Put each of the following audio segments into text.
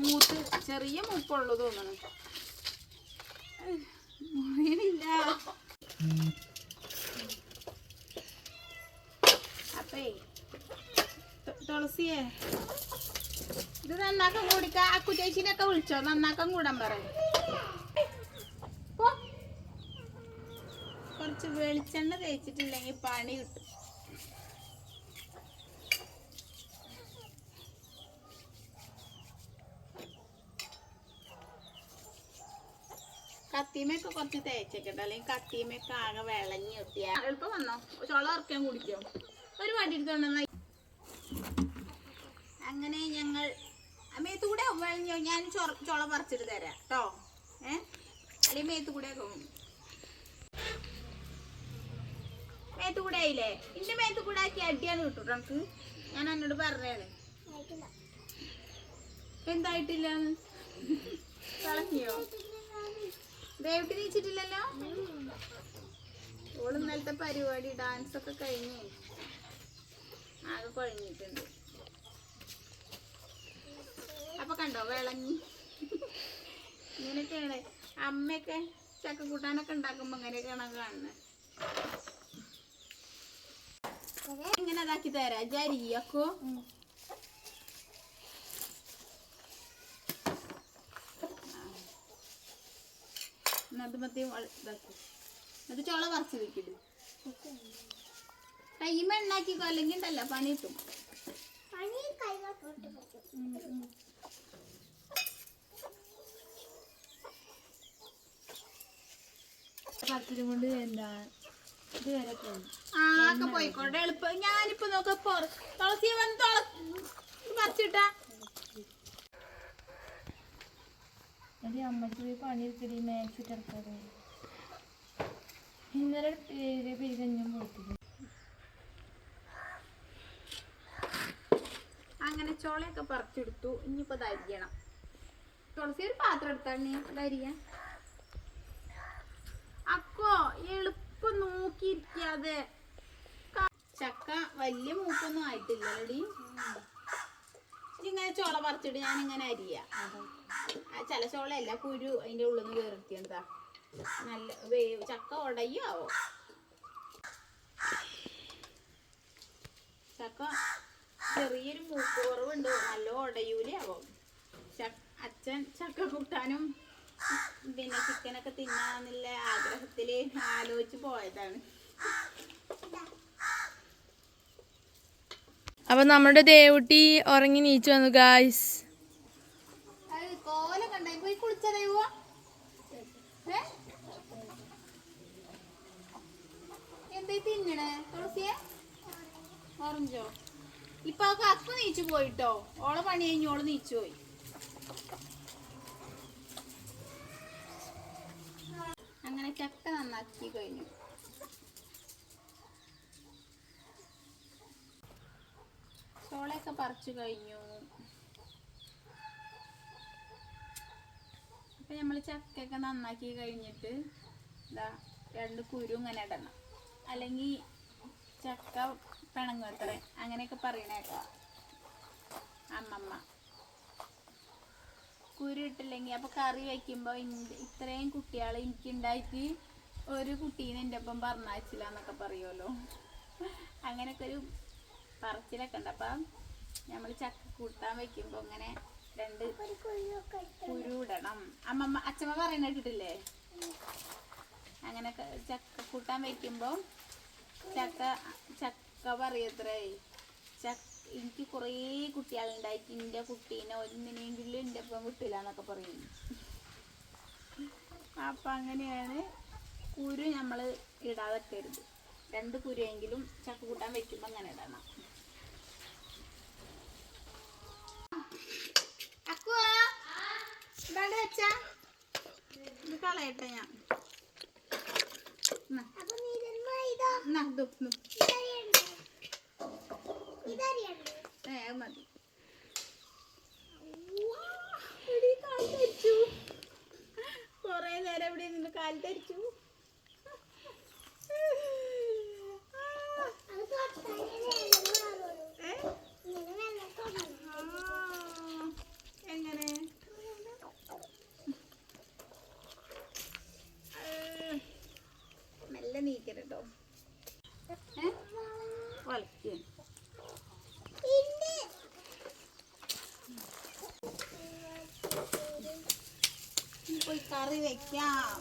മൂത്ത് ചെറിയ മൂപ്പുള്ളു തോന്നണം മുറിയില്ല അപ്പേ തുളസിയേ ഇത് നന്നാക്കാൻ കൂടിക്ക അക്കു ചേച്ചിനൊക്കെ വിളിച്ചോ? നന്നാക്കം കൂടാൻ പറയാം കുറച്ച് വെളിച്ചെണ്ണ തേച്ചിട്ടില്ലെങ്കിൽ പണി കിട്ടും. കത്തിമയൊക്കെ കുറച്ച് തേച്ചേക്കട്ടെ. അല്ലെങ്കിൽ കത്തിമയൊക്കെ ആകെ വിളഞ്ഞി കിട്ടിയ. എളുപ്പം വന്നോ? ചോളം ഇറക്കാൻ കുടിക്കോ? ഒരു വടി എടുത്തോണ്ടെന്നാ അങ്ങനെ ഞങ്ങൾ മേത്ത് കൂടെ വിളഞ്ഞോ? ഞാൻ ചോള പറിച്ചിട്ട് തരാം കേട്ടോ ഏ? അല്ലെങ്കിൽ മേത്ത് കൂടെ മേത്ത് കൂടെ ആയില്ലേ? ഇന്റെ മേത്ത് കൂടെ ആക്കി അടിയാണ് കിട്ടും നമുക്ക്. ഞാൻ എന്നോട് പറഞ്ഞാണ് എന്തായിട്ടില്ല കളഞ്ഞോ ദേവിട്ട് നീച്ചിട്ടില്ലല്ലോ? ഓൾ ഇന്നലത്തെ പരിപാടി ഡാൻസ് ഒക്കെ കഴിഞ്ഞ് ആകെ കുഴഞ്ഞിട്ടുണ്ട്. അപ്പൊ കണ്ടോ വിളഞ്ഞി. ഇങ്ങനെയൊക്കെയാണ്. അമ്മയൊക്കെ ചക്ക കൂട്ടാനൊക്കെ ഉണ്ടാക്കുമ്പോ ഇങ്ങനെയൊക്കെയാണ് കാണുന്നത് ഇങ്ങനെ അതാക്കി തരാം. ജരിയക്കോ മറ്റേ ഇതാക്കി. എന്നിട്ട് ചോള പറിച്ച് വെക്കിടും കയ്യുമ്പോ ഉണ്ടാക്കിക്കോ അല്ലെങ്കിൽ ഉണ്ടല്ലോ പണി കിട്ടും. പത്തിരി കൊണ്ട് എന്താ ഇതുവരെ പോയി. ആ ഒക്കെ പോയിക്കോട്ടെ എളുപ്പം. ഞാനിപ്പോ നോക്ക തുളസി വന്ന് തുള പറിച്ചിട്ടാ എടി അമ്മയ്ക്ക് പോയി പണിയെടുക്കടി മാക്സ് ഇട്ടെടുക്കാതെ ഇന്നലെ പേര് പിരികഞ്ഞും പോയിട്ടില്ല. അങ്ങനെ ചോളയൊക്കെ പറിച്ചെടുത്തു. ഇനിയിപ്പോ ധരിക്കണം തുളസി ഒരു പാത്രം എടുത്താണ് ധരിയാ അക്കോ എളുപ്പം നോക്കിയിരിക്കാതെ. ചക്ക വലിയ മൂപ്പൊന്നും ആയിട്ടില്ലടി ഇങ്ങനെ ചോള പറിച്ചിട്ട് ഞാൻ ഇങ്ങനെ അരിയ. ചില ചോളയല്ല കുരു അതിന്റെ ഉള്ളിൽ നിന്ന് വേർത്തിയതാ നല്ല വേവ് ചക്ക ഉടയോ ആവോ ചക്ക ചെറിയൊരു മൂക്ക് കുറവുണ്ട് നല്ല ഉടയൂലാവോ? അച്ഛൻ ചക്ക കൂട്ടാനും പിന്നെ ചിക്കനൊക്കെ തിന്നാന്നുള്ള ആഗ്രഹത്തിൽ ആലോചിച്ച് പോയതാണ്. അപ്പൊ നമ്മുടെ ദേവുട്ടി ഉറങ്ങി നീച്ചു വന്നു ഗായ്സ് കണ്ടായി പോയി കുളിച്ചതയോ എന്താ തിന്നണേ തുളസിയെ? ഓറഞ്ചോ? ഇപ്പൊ അവക്ക് കപ്പ് നീച്ചു പോയിട്ടോ. ഓളെ പണി കഴിഞ്ഞ് ഓൾ നീച്ചു പോയി. അങ്ങനെ ചക്ക നന്നാക്കി കഴിഞ്ഞു. ചോളയൊക്കെ പറിച്ചു കഴിഞ്ഞു അപ്പൊ നമ്മൾ ചക്കയൊക്കെ നന്നാക്കി കഴിഞ്ഞിട്ട് ഇതാ രണ്ട് കുരു ഇങ്ങനെ ഇടണം. അല്ലെങ്കിൽ ചക്ക പിണങ്ങും അത്ര. അങ്ങനെയൊക്കെ പറയണേക്കാം അമ്മമ്മ. കുരു ഇട്ടില്ലെങ്കിൽ അപ്പൊ കറി വെക്കുമ്പോ ഇത്രയും കുട്ടികൾ എനിക്ക് ഉണ്ടാക്കി ഒരു കുട്ടീനെ എന്റെ ഒപ്പം പറഞ്ഞയച്ചില്ല എന്നൊക്കെ പറയുമല്ലോ അങ്ങനെയൊക്കെ ഒരു പറച്ചിലൊക്കെ ഉണ്ട്. അപ്പം നമ്മൾ ചക്ക കൂട്ടാൻ വെക്കുമ്പോ ഇങ്ങനെ രണ്ട് കുരുടണം. അമ്മമ്മ അച്ഛമ്മ പറയുന്ന കേട്ടിട്ടില്ലേ? അങ്ങനെ ചക്ക കൂട്ടാൻ വെക്കുമ്പോ ചക്ക ചക്ക പറയത്രേ. ചക്ക എനിക്ക് കുറേ കുട്ടികളുണ്ടായിട്ട് എന്റെ കുട്ടീനെ ഒന്നിനെങ്കിലും എന്റെ ഒപ്പം കിട്ടില്ല എന്നൊക്കെ പറയും. അപ്പം അങ്ങനെയാണ് കുരു നമ്മൾ ഇടാതെ കരുത് രണ്ട് കുരുവെങ്കിലും ചക്ക കൂട്ടാൻ വെക്കുമ്പോൾ അങ്ങനെ ഇടണം. ഇതാണ്ട് വെച്ചാ? ഇത് കളയട്ടെ ഞാൻ. മതി. കൊറേ നേരം ഇവിടെ നിന്ന് കാൽ കറി വെക്കാം.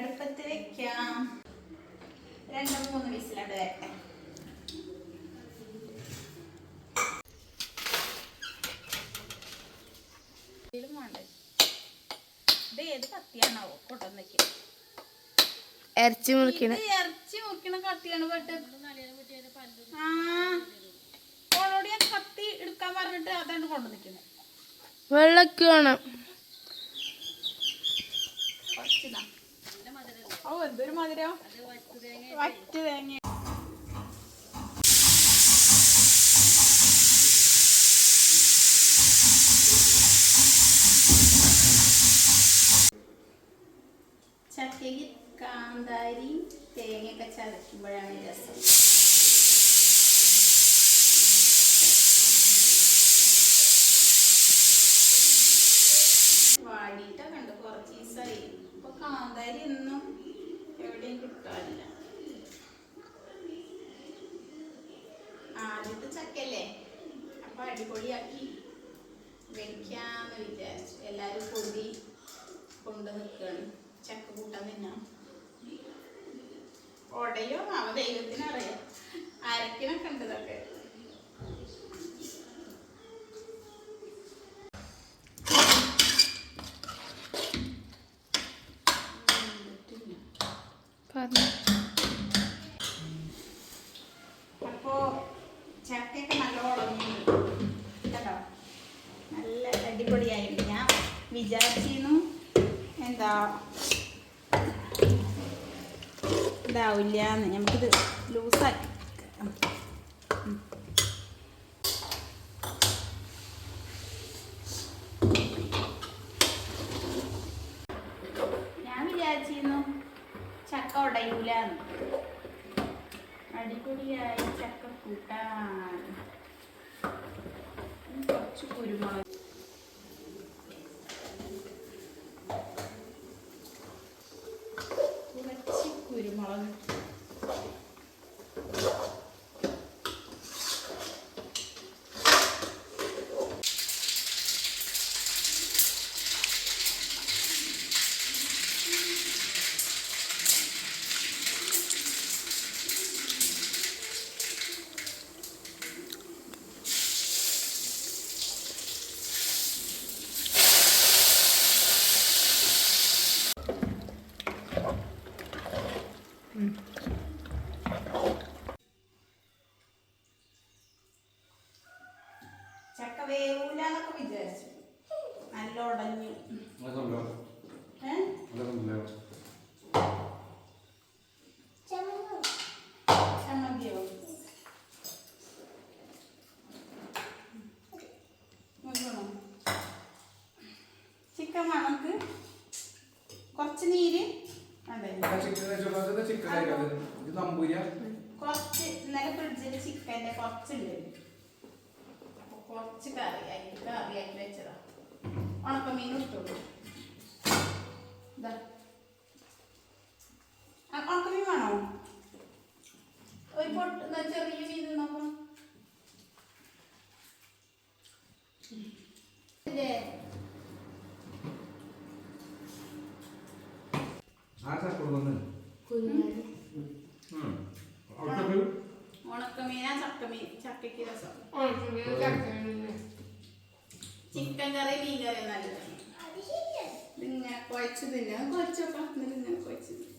അടുപ്പത്ത് വെക്കാം. രണ്ട് മൂന്ന് വിസിലണ്ട് വരട്ടെ ഇത് ഏത് കത്തിയാണാവോ കൊണ്ടുവന്നേക്ക് ഇറച്ചി മുറിക്കണ. ഇത് ഇറച്ചി മുറിക്കണ കത്തിയാണ് ആ. ഓളോട് ഞാൻ കത്തി എടുക്കാൻ പറഞ്ഞിട്ട് അതാണ് കൊണ്ടുവന്നിരിക്കുന്നത് വെള്ളക്ക് വേണം. ഓ എന്തൊരു മധുരം? വറ്റ് തേങ്ങ. ചക്കയിൽ കാന്താരി തേങ്ങയൊക്കെ ചതയ്ക്കുമ്പോഴാണ് രസം. വാടിയിട്ടൊക്കെ ഉണ്ട് കുറച്ച് ദിവസമായി. ഇപ്പൊ കാന്താരി ഒന്നും അപ്പൊ അടിപൊളിയാക്കി വെക്കാന്ന് വിചാരിച്ചു എല്ലാരും പൊടി കൊണ്ട് നിൽക്കുകയാണ് ചക്ക കൂട്ടാൻ തിന്നാ ഉടയോ അവ ദൈവത്തിനറിയാം അരക്കിനൊക്കെ ഉണ്ട് ഇതൊക്കെ പറഞ്ഞു അപ്പോ ചക്കയൊക്കെ നല്ല ഉടഞ്ഞു കേട്ടോ നല്ല അടിപൊളിയായിട്ട് ഞാൻ വിചാരിച്ചിരുന്നു. എന്താ? ഇതാവില്ല എന്ന്. നമുക്കിത് ലൂസാക്കി. ഞാൻ വിചാരിച്ചിരുന്നു ചക്ക ഉടയൂല അടിപൊളിയായി ചക്ക കൂട്ടാൻ. കുറച്ച് കുരുമുളക് കുറച്ച് കുരുമുളക് ചക്ക വേവൂല എന്നൊക്കെ വിചാരിച്ചു നല്ല ഉടഞ്ഞു അതൊന്നുമില്ല ഏ അതൊന്നുമില്ല ചമ്മന്തിയോ നോക്കണോ ചിക്കൻ വേണം നമുക്ക് കുറച്ച് നീര് കുറച്ച് ഇന്നലെ ഫ്രിഡ്ജിൽ ചിക്കന്റെ കുറച്ചുണ്ട്. കുറച്ച് കറി ആയിട്ട് കറി ആയിട്ട് വെച്ചതാ. ഉണക്കമീൻ ഇട്ടോളൂ ഇതാ ആ, ഉണക്കമീൻ വേണോ ഒരു പൊട്ട് എന്നാ ചെറിയ മീൻ നോക്കാം ഇല്ലേ ആ കൊടുക്കുന്നത് വന്ന്? അവിടെ ഉണക്കമീനാ ചക്കമീൻ ചക്കയ്ക്ക് രസം. ചിക്കൻ കറി മീൻ കറി നല്ലത് ഇതിങ്ങനെ കുഴച്ച് തിന്നാ. കുഴച്ചോക്കാം എന്നിട്ട് ഇങ്ങനെ കുഴച്ച് തിന്നാം.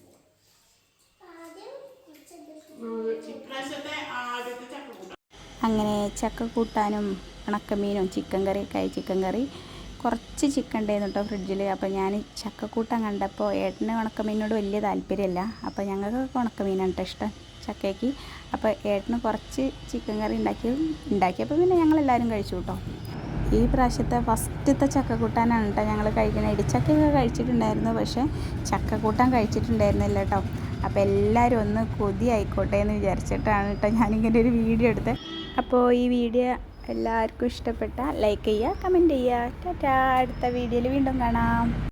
ഇപ്രാവശ്യത്തെ ആദ്യത്തെ ചക്ക അങ്ങനെ ചക്ക കൂട്ടാനും ഉണക്കമീനും ചിക്കൻ കറിയൊക്കെ ആയി ചിക്കൻ കറി കുറച്ച് ചിക്കൻ ഉണ്ടായിരുന്നു കേട്ടോ ഫ്രിഡ്ജിൽ അപ്പോൾ ഞാൻ ചക്കക്കൂട്ടം കണ്ടപ്പോൾ ഏട്ടന് ഉണക്കമീനോട് വലിയ താല്പര്യമില്ല അപ്പോൾ ഞങ്ങൾക്ക് ഉണക്കമീനാണ് കേട്ടോ ഇഷ്ടം ചക്കയ്ക്ക്. അപ്പോൾ ഏട്ടന് കുറച്ച് ചിക്കൻ കറി ഉണ്ടാക്കി ഉണ്ടാക്കിയപ്പോൾ പിന്നെ ഞങ്ങളെല്ലാവരും കഴിച്ചു കേട്ടോ ഈ പ്രാവശ്യത്തെ ഫസ്റ്റത്തെ ചക്കക്കൂട്ടാനാണ് കേട്ടോ ഞങ്ങൾ കഴിക്കുന്നത് ഇടിച്ചക്കയൊക്കെ കഴിച്ചിട്ടുണ്ടായിരുന്നു പക്ഷേ ചക്കക്കൂട്ടാൻ കഴിച്ചിട്ടുണ്ടായിരുന്നില്ല കേട്ടോ അപ്പോൾ എല്ലാവരും ഒന്ന് കൊതി ആയിക്കോട്ടെ എന്ന് വിചാരിച്ചിട്ടാണ് കേട്ടോ ഞാനിങ്ങനെ ഒരു വീഡിയോ എടുത്തത് അപ്പോൾ ഈ വീഡിയോ എല്ലാവർക്കും ഇഷ്ടപ്പെട്ട ലൈക്ക് ചെയ്യുക കമന്റ് ചെയ്യുക. ടാറ്റാ അടുത്ത വീഡിയോയിൽ വീണ്ടും കാണാം.